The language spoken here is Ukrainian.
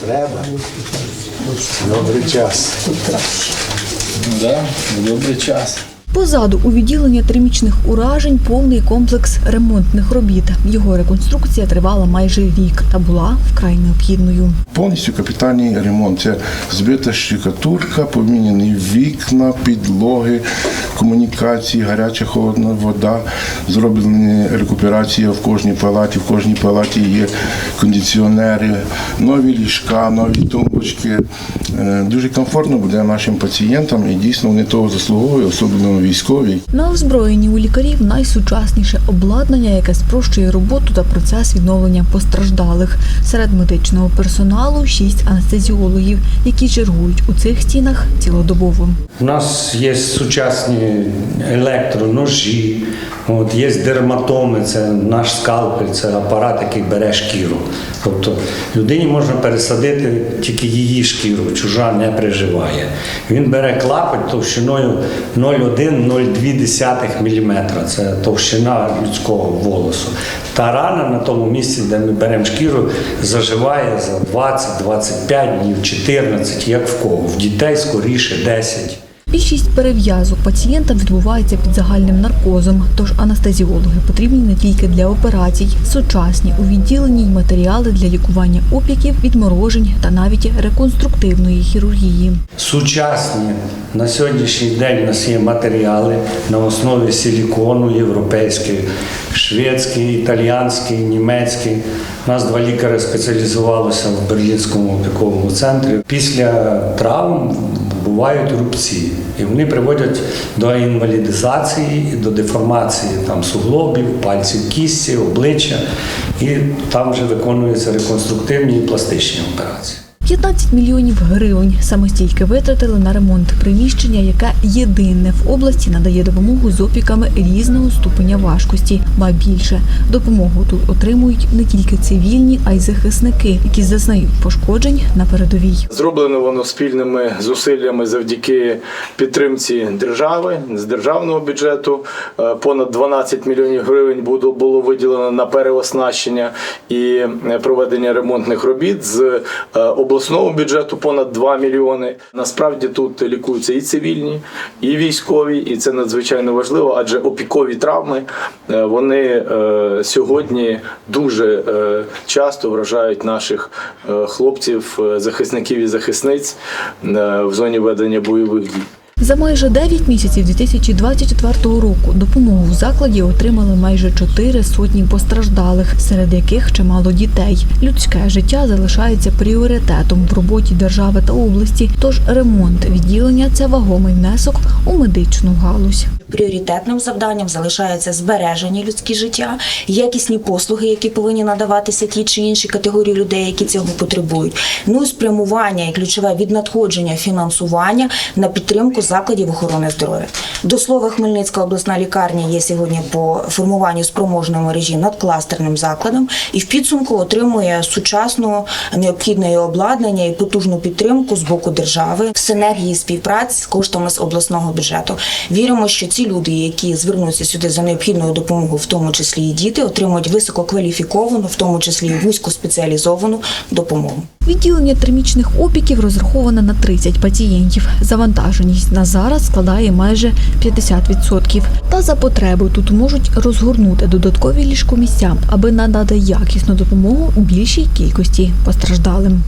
Треба. Добрий час. Да, добрий час. Позаду у відділення термічних уражень повний комплекс ремонтних робіт. Його реконструкція тривала майже рік та була вкрай необхідною. Повністю капітальний ремонт. Це збита штукатурка, поміняні вікна, підлоги, комунікації, гаряча холодна вода, зроблені рекуперація в кожній палаті. В кожній палаті є кондиціонери, нові ліжка, нові тумбочки. Е, Дуже комфортно буде нашим пацієнтам і дійсно вони того заслуговують, особливо військові. На озброєнні у лікарів найсучасніше обладнання, яке спрощує роботу та процес відновлення постраждалих. Серед медичного персоналу шість анестезіологів, які чергують у цих стінах цілодобово. У нас є сучасні електроножі, от, є дерматоми, це наш скальпель, це апарат, який бере шкіру. Тобто людині можна пересадити тільки її шкіру, чужа не приживає. Він бере клапоть товщиною 0,1-0,2 мм. Це товщина людського волосу. Та рана на тому місці, де ми беремо шкіру, заживає за 20-25 днів, 14, як в кого. В дітей скоріше 10. Більшість перев'язок пацієнтам відбувається під загальним наркозом, тож анестезіологи потрібні не тільки для операцій, сучасні у відділенні й матеріали для лікування опіків, відморожень та навіть реконструктивної хірургії. Сучасні на сьогоднішній день у нас є матеріали на основі силікону європейський, шведський, італіянський, німецький. У нас два лікарі спеціалізувалися в Берлінському опіковому центрі. Після травм бувають рубці, і вони приводять до інвалідизації, і до деформації там суглобів, пальців кісті, обличчя, і там вже виконуються реконструктивні і пластичні операції. 15 мільйонів гривень саме стільки витратили на ремонт приміщення, яке єдине в області надає допомогу з опіками різного ступеня важкості. Ба більше допомогу тут отримують не тільки цивільні, а й захисники, які зазнають пошкоджень на передовій. Зроблено воно спільними зусиллями завдяки підтримці держави з державного бюджету. Е, Понад 12 мільйонів гривень було, виділено на переоснащення і е, проведення ремонтних робіт з е, обласного бюджету понад 2 мільйони. Насправді тут лікуються і цивільні, і військові, і це надзвичайно важливо, адже опікові травми е, вони е, сьогодні дуже е, часто вражають наших хлопців, захисників і захисниць в зоні ведення бойових дій. За майже 9 місяців 2024 року допомогу в закладі отримали майже 4 сотні постраждалих, серед яких чимало дітей. Людське життя залишається пріоритетом в роботі держави та області. Тож ремонт відділення це вагомий внесок у медичну галузь. Пріоритетним завданням залишається збереження людські життя, якісні послуги, які повинні надаватися ті чи інші категорії людей, які цього потребують. Ну і спрямування і ключове віднадходження фінансування на підтримку закладів охорони здоров'я. До слова, Хмельницька обласна лікарня є сьогодні по формуванню спроможної мережі над кластерним закладом і в підсумку отримує сучасну необхідне обладнання і потужну підтримку з боку держави синергії співпраці з коштами з обласного бюджету. Віримо, що ці люди, які звернуться сюди за необхідною допомогою, в тому числі і діти, отримують висококваліфіковану, в тому числі і вузькоспеціалізовану допомогу. Відділення термічних опіків розраховане на 30 пацієнтів. Завантаженість на зараз складає майже 50%. Та за потреби тут можуть розгорнути додаткові ліжкомісця, аби надати якісну допомогу більшій кількості постраждалим.